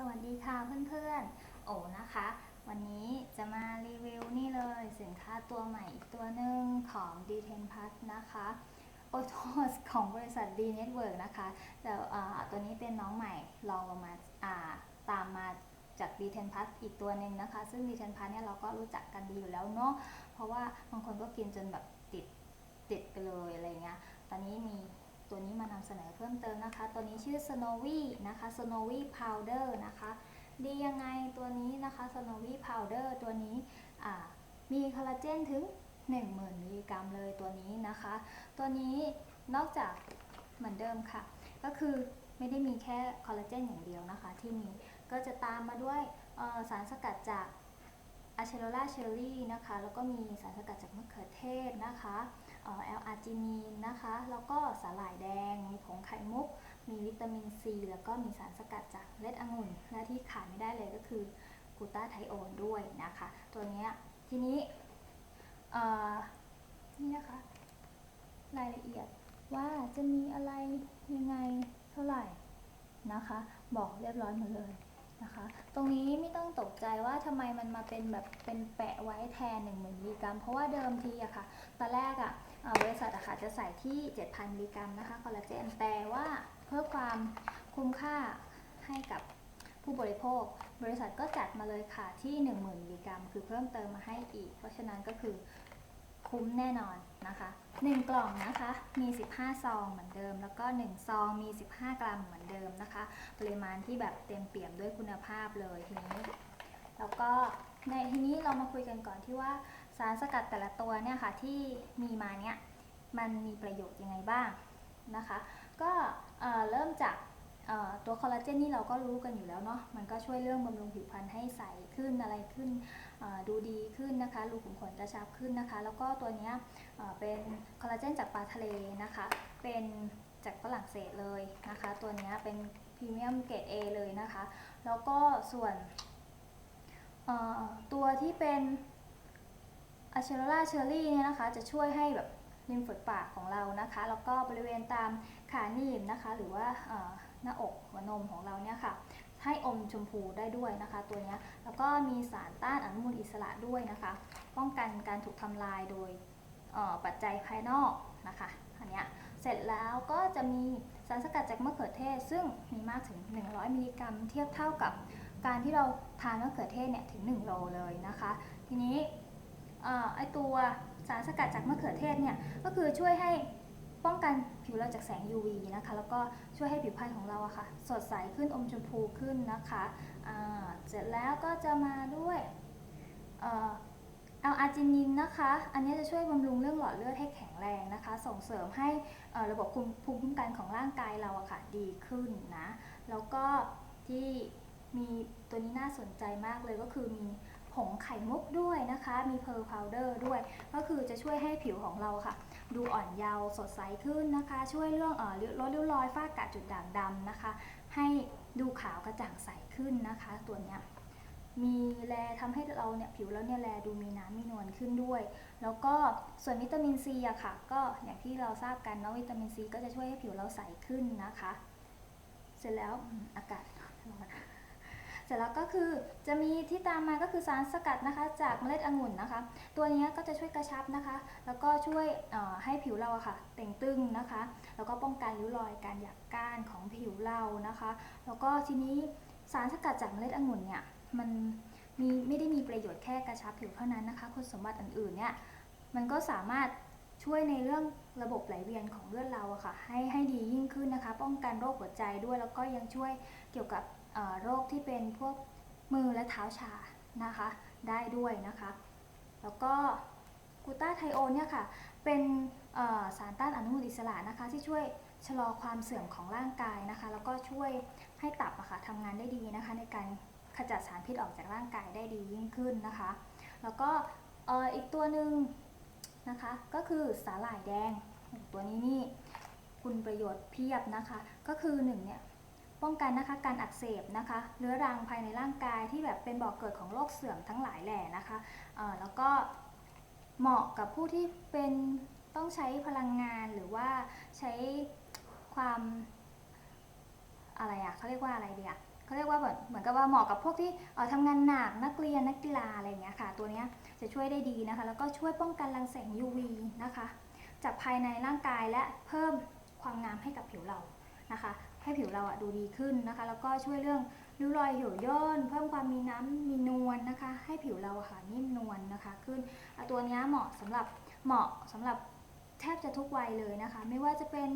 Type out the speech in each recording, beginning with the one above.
สวัสดีค่ะเพื่อนๆ โอนะคะ วันนี้จะมารีวิวนี่เลยสินค้าตัวใหม่อีกตัวหนึ่งของ D10 Plus นะคะโอโทสของบริษัท D Network นะคะ แต่ตัวนี้เป็นน้องใหม่ลองลงมาอาตามมาจาก D10 Plus อีกตัวหนึ่งนะคะ ซึ่ง D10 Plus เนี่ยเราก็รู้จักกันดีอยู่แล้วเนาะ เพราะว่าบางคนก็กินจนแบบติดติดไปเลยอะไรเงี้ย ตอนนี้มี ตัวนี้มานำเสนอเพิ่มเติมนะคะ ตัวนี้ชื่อ Snowy นะคะ Snowy Powder นะคะ ดียังไงตัวนี้นะคะ Snowy Powder ตัวนี้มีคอลลาเจนถึง 10,000 มิลลิกรัมเลยตัวนี้นะคะ ตัวนี้นอกจากเหมือนเดิมค่ะ ก็คือไม่ได้มีแค่คอลลาเจนอย่างเดียวนะคะ ที่มีก็จะตามมาด้วยสารสกัดจากอะเชโรล่าเชอรี่นะคะ แล้วก็มีสารสกัดจากมะเขือเทศนะคะ แอลอาร์จินีนนะคะ แล้วก็สาหร่ายแดง มีผงไข่มุก มีวิตามินซี แล้วก็มีสารสกัดจากเม็ดองุ่น และที่ขาดไม่ได้เลยก็คือกูต้าไทโอนด้วยนะคะ ตัวนี้ทีนี้เอ่อนี่นะคะ รายละเอียดว่าจะมีอะไรยังไงเท่าไหร่นะคะ บอกเรียบร้อยหมดเลยนะคะ ตรงนี้ไม่ต้องตกใจว่าทำไมมันมาเป็นแบบเป็นแปะไว้แทน1 0,000มิลลิกรัม เพราะว่าเดิมทีอะค่ะ ตอนแรกอะ บริษัทอะค่ะจะใส่ที่ 7,000 มิลลิกรัมนะคะคอลลาเจนแต่ว่าเพื่อความคุ้มค่าให้กับผู้บริโภค บริษัทก็จัดมาเลยค่ะที่ 10,000 มิลลิกรัม คือเพิ่มเติมมาให้อีก เพราะฉะนั้นก็คือคุ้มแน่นอนนะคะ 1 กล่องนะคะมี 15 ซองเหมือนเดิม แล้วก็ 1 ซองมี 15 กรัมเหมือนเดิมนะคะ ปริมาณที่แบบเต็มเปี่ยมด้วยคุณภาพเลยทีนี้ แล้วก็ในทีนี้เรามาคุยกันก่อนที่ว่า สารสกัดแต่ละตัวเนี่ยค่ะที่มีมาเนี่ยมันมีประโยชน์ยังไงบ้างนะคะ ก็เอ่อเริ่มจากตัวคอลลาเจนนี่เราก็รู้กันอยู่แล้วเนาะมันก็ช่วยเรื่องบำรุงผิวพรรณให้ใสขึ้นอะไรขึ้นดูดีขึ้นนะคะรูขุมขนกระชับขึ้นนะคะ แล้วก็ตัวนี้เป็นคอลลาเจนจากปลาทะเลนะคะ เป็นจากฝรั่งเศสเลยนะคะ ตัวนี้เป็นพรีเมียมเกรด A เลยนะคะ แล้วก็ส่วนตัวที่เป็น อะเชโรล่าเชอรี่เนี่ยนะคะจะช่วยให้แบบริมฝีปากของเรานะคะ แล้วก็บริเวณตามขาหนีบนะคะ หรือว่าหน้าอกหัวนมของเราเนี่ยค่ะให้อมชมพูได้ด้วยนะคะ ตัวนี้แล้วก็มีสารต้านอนุมูลอิสระด้วยนะคะ ป้องกันการถูกทำลายโดยปัจจัยภายนอกนะคะอันเนี้ยเสร็จแล้วก็จะมีสารสกัดจากมะเขือเทศ ซึ่งมีมากถึง 100 มิลลิกรัม เทียบเท่ากับการที่เราทานมะเขือเทศเนี่ยถึง 1 โลเลยนะคะ ทีนี้ ไอตัวสารสกัดจากมะเขือเทศเนี่ยก็คือช่วยให้ป้องกันผิวเราจากแสง UV นะคะ แล้วก็ช่วยให้ผิวพรรณของเราอะค่ะ สดใสขึ้นอมชมพูขึ้นนะคะเสร็จแล้วก็จะมาด้วยเอ่อาอาร์จินินนะคะ อันนี้จะช่วยบำรุงเรื่องหลอดเลือดให้แข็งแรงนะคะ ส่งเสริมให้ระบบภูมิคุ้มกันของร่างกายเราอะค่ะดีขึ้นนะ แล้วก็ที่มีตัวนี้น่าสนใจมากเลยก็คือมี งไข่มุกด้วยนะคะ มีเพร์ลพาวเดอร์ด้วย ก็คือจะช่วยให้ผิวของเราค่ะ ดูอ่อนเยาว์สดใสขึ้นนะคะ ช่วยเรื่องเอ่อลดริ้วรอยฝ้ากระจุดด่างดำนะคะ ให้ดูขาวกระจ่างใสขึ้นนะคะ ตัวเนี้ยมีแลทำให้เราเนี่ยผิวเราเนี่ยแลดูมีน้ำมีนวลขึ้นด้วย แล้วก็ส่วนวิตามินซีอะค่ะ ก็อย่างที่เราทราบกันเนาะวิตามินซีก็จะช่วยให้ผิวเราใสขึ้นนะคะ เสร็จแล้วอืมอากาศร้อน เสร็จแล้วก็คือจะมีที่ตามมาก็คือสารสกัดนะคะ จากเมล็ดองุ่นนะคะ ตัวนี้ก็จะช่วยกระชับนะคะ แล้วก็ช่วยให้ผิวเราะค่ะเต่งตึงนะคะ แล้วก็ป้องกันริ้วรอยการหยักก้านของผิวเรานะคะ แล้วก็ทีนี้สารสกัดจากเมล็ดองุ่นเนี่ยมันมีไม่ได้มีประโยชน์แค่กระชับผิวเท่านั้นนะคะ คุณสมบัติอื่นๆเนี่ยมันก็สามารถช่วยในเรื่องระบบไหลเวียนของเลือดเราอะค่ะให้ให้ดียิ่งขึ้นนะคะ ป้องกันโรคหัวใจด้วยแล้วก็ยังช่วยเกี่ยวกับ โรคที่เป็นพวกมือและเท้าชานะคะได้ด้วยนะคะ แล้วก็กูต้าไทโอนเนี่ยค่ะเป็นสารต้านอนุมูลอิสระนะคะ ที่ช่วยชะลอความเสื่อมของร่างกายนะคะ แล้วก็ช่วยให้ตับอะค่ะทำงานได้ดีนะคะ ในการขจัดสารพิษออกจากร่างกายได้ดียิ่งขึ้นนะคะ แล้วก็อีกตัวหนึ่งนะคะก็คือสาหร่ายแดง ตัวนี้นี่คุณประโยชน์เพียบนะคะ ก็คือหนึ่งเนี่ย ป้องกันนะคะการอักเสบนะคะเรื้อรังภายในร่างกายที่แบบเป็นบ่อกเกิดของโรคเสื่อมทั้งหลายแหล่นะคะแล้วก็เหมาะกับผู้ที่เป็นต้องใช้พลังงานหรือว่าใช้ความอะไรอะเขาเรียกว่าอะไรเดียเขาเรียกว่าแบบเหมือนกับว่าเหมาะกับพวกที่ออทำงานหนักนักเรียนนักกีฬาอะไรอย่างเงี้ยค่ะ ตัวเนี้ยจะช่วยได้ดีนะคะ แล้วก็ช่วยป้องกันรังแสง UV นะคะ จากภายในร่างกายและเพิ่มความงามให้กับผิวเรานะคะ ให้ผิวเราอะดูดีขึ้นนะคะ แล้วก็ช่วยเรื่องริ้วรอยเหี่ยวย่นเพิ่มความมีน้ำมีนวลนะคะ ให้ผิวเราอะค่ะนิ่มนวลนะคะ ขึ้นตัวนี้เหมาะสำหรับเหมาะสำหรับแทบจะทุกวัยเลยนะคะ ไม่ว่าจะเป็น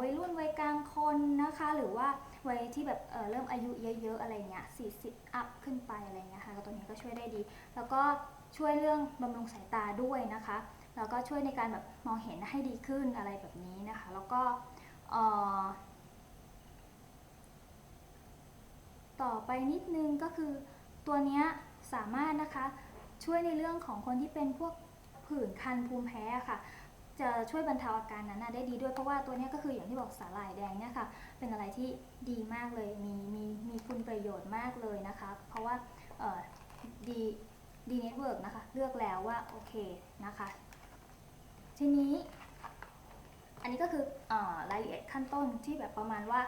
วัยรุ่นวัยกลางคนนะคะ หรือว่าวัยที่แบบเเริ่มอายุเยอะๆอะไรเงี้ย40 อัพขึ้นไปอะไรเงี้ยค่ะตัวนี้ก็ช่วยได้ดี แล้วก็ช่วยเรื่องบำรุงสายตาด้วยนะคะ แล้วก็ช่วยในการแบบมองเห็นให้ดีขึ้นอะไรแบบนี้นะคะ แล้วก็เอ่อ ต่อไปนิดนึงก็คือตัวนี้สามารถนะคะช่วยในเรื่องของคนที่เป็นพวกผื่นคันภูมิแพ้ค่ะ จะช่วยบรรเทาอาการนั้นได้ดีด้วยเพราะว่าตัวนี้ก็คืออย่างที่บอกสาหร่ายแดงเนี่ยค่ะเป็นอะไรที่ดีมากเลยมีมีมีคุณประโยชน์มากเลยนะคะ เพราะว่าดีดีเน็ตเวิร์กนะคะเลือกแล้วว่าโอเคนะคะ ทีนี้ อันนี้ก็คืออรายละเอียดขั้นต้นที่แบบประมาณว่า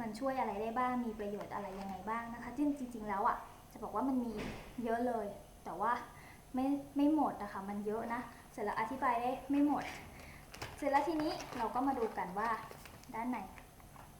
มันช่วยอะไรได้บ้าง มีประโยชน์อะไรยังไงบ้างนะคะจริงจริง ๆ แล้วอะจะบอกว่ามันมีเยอะเลย แต่ว่าไม่ไม่หมดนะคะมันเยอะนะ เสร็จแล้วอธิบายได้ไม่หมด เสร็จแล้วทีนี้เราก็มาดูกันว่าด้านใน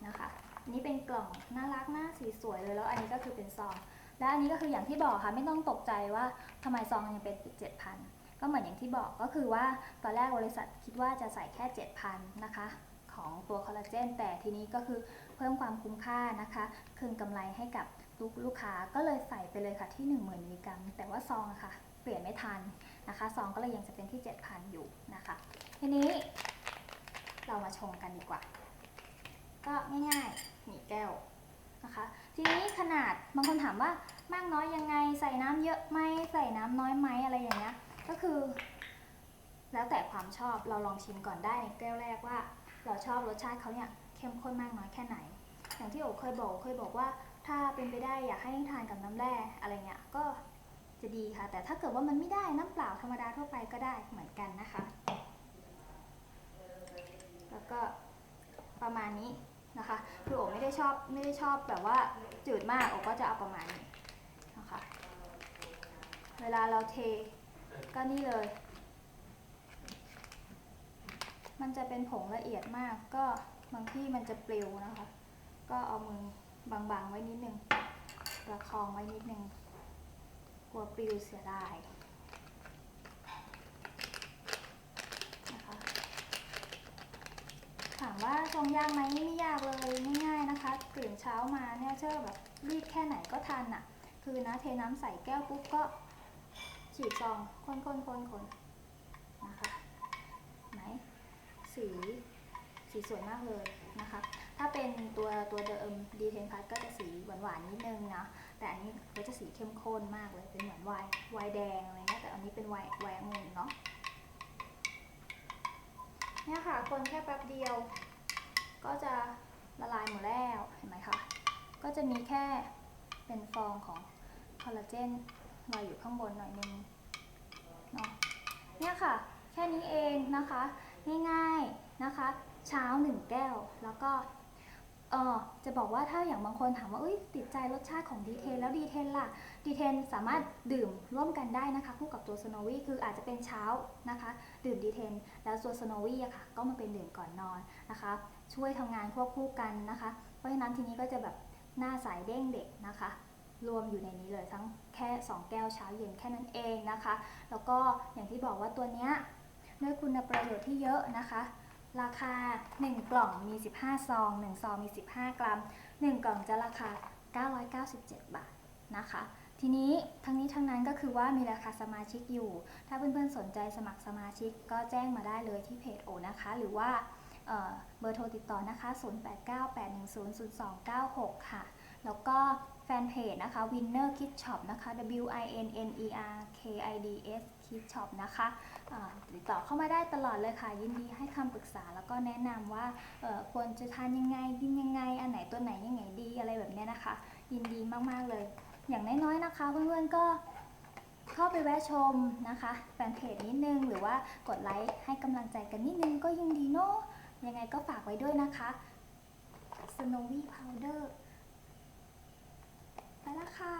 นะคะนนี้เป็นกล่องน่ารักน่าสีสวยเลยแล้วอันนี้ก็คือเป็นซอง และอันนี้ก็คืออย่างที่บอกค่ะไม่ต้องตกใจว่าทำไมซองยังเป็นเจ็ดพันก็เหมือนอย่างที่บอกก็คือว่าตอนแรกบริษัทคิดว่าจะใส่แค่ 7,000นะคะ ของตัวคอลลาเจน แต่ทีนี้ก็คือเพิ่มความคุ้มค่านะคะ คืนกำไรให้กับลูกลูกค้าก็เลยใส่ไปเลยค่ะที่ 10,000มิลลิกรัมแต่ว่าซองะค่ะ เปลี่ยนไม่ทันนะคะซองก็เลยยังจะเป็นที่ 7,000 อยู่นะคะ ทีนี้เรามาชงกันดีกว่า ก็ง่ายๆนี่แก้วนะคะ ทีนี้ขนาดบางคนถามว่ามากน้อยยังไงใส่น้ำเยอะไหมใส่น้ำน้อยไหมอะไรอย่างเงี้ยก็คือ แล้วแต่ความชอบเราลองชิมก่อนได้ในแก้วแรกว่า เราชอบรสชาติเขาเนี่ยเข้มข้นมากน้อยแค่ไหน อย่างที่โอเคยบอกเคยบอกว่า ถ้าเป็นไปได้อยากให้ทานกับน้ำแร่อะไรเงี้ยก็จะดีค่ะ แต่ถ้าเกิดว่ามันไม่ได้น้ำเปล่าธรรมดาทั่วไปก็ได้เหมือนกันนะคะ แล้วก็ประมาณนี้นะคะคือโอไม่ได้ชอบไม่ได้ชอบแบบว่าจืดมากโอก็จะเอาประมาณนี้นะคะ เวลาเราเทก็นี่เลย มันจะเป็นผงละเอียดมาก ก็บางที่มันจะปลิวนะคะ ก็เอามือบางๆไว้นิดนึงประคองไว้นิดนึงกลัวปลิวเสียดายนะคะถามว่าชงยากไหมไม่ยากเลยง่ายๆนะคะตื่นเช้ามาเนี่ยเชื่อแบบรีบแค่ไหนก็ทันอะ คือนะเทน้ำใส่แก้วปุ๊บก็ฉีดซองคนคนคนคนนะคะไหน สีสีสวยมากเลยนะคะ ถ้าเป็นตัวตัวเดิมดีเทนพัทก็จะสีหวานๆนิดนึงนะ แต่อันนี้ก็จะสีเข้มข้นมากเลย เป็นเหมือนไวน์ไวน์แดงอะไรเงี้ย แต่อันนี้เป็นไวน์ไวน์องุ่นเนาะ เนี่ยค่ะ คนแค่แป๊บเดียว ก็จะละลายหมดแล้ว เห็นไหมคะ ก็จะมีแค่เป็นฟองของคอลลาเจนลอยอยู่ข้างบนหน่อยนึงเนาะ เนี่ยค่ะ แค่นี้เองนะคะ ง่ายๆนะคะ เช้าหนึ่งแก้ว แล้วก็เออจะบอกว่าถ้าอย่างบางคนถามว่าเอ้ยติดใจรสชาติของดีเทนแล้วดีเทนล่ะดีเทนสามารถดื่มร่วมกันได้นะคะ คู่กับตัวสโนวี่คืออาจจะเป็นเช้านะคะ ดื่มดีเทน แล้วตัวสโนวี่อะค่ะ ก็มาเป็นดื่มก่อนนอนนะคะ ช่วยทำงานควบคู่กันนะคะ เพราะฉะนั้นทีนี้ก็จะแบบหน้าใสเด้งเด็กนะคะ รวมอยู่ในนี้เลยทั้งแค่ 2 แก้วเช้าเย็นแค่นั้นเองนะคะ แล้วก็อย่างที่บอกว่าตัวเนี้ย ด้วยคุณประโยชน์ที่เยอะนะคะ ราคา 1 กล่องมี 15 ซอง 1 ซองมี 15 กรัม 1 กล่องจะราคา 997 บาทนะคะ ทีนี้ทั้งนี้ทั้งนั้นก็คือว่ามีราคาสมาชิกอยู่ ถ้าเพื่อนๆสนใจสมัครสมาชิกก็แจ้งมาได้เลยที่เพจโอนะคะ หรือว่าเเบอร์โทรติดต่อนะคะ 0898100296 ค่ะ แล้วก็แฟนเพจนะคะ Winner Kid Shop นะคะ W I N N E R K I D S คิดช็อปนะคะติดต่อเข้ามาได้ตลอดเลยค่ะ ยินดีให้คำปรึกษาแล้วก็แนะนำว่าควรจะทานยังไงกินยังไง อันไหนตัวไหนยังไงดีอะไรแบบนี้นะคะ ยินดีมากๆเลย อย่างน้อยๆนะคะ เพื่อนๆก็เข้าไปแวะชมนะคะแฟนเพจนิดนึง หรือว่ากดไลค์ให้กำลังใจกันนิดนึงก็ยังดีเนาะยังไงก็ฝากไว้ด้วยนะคะ Snowy Powder ไปละค่ะ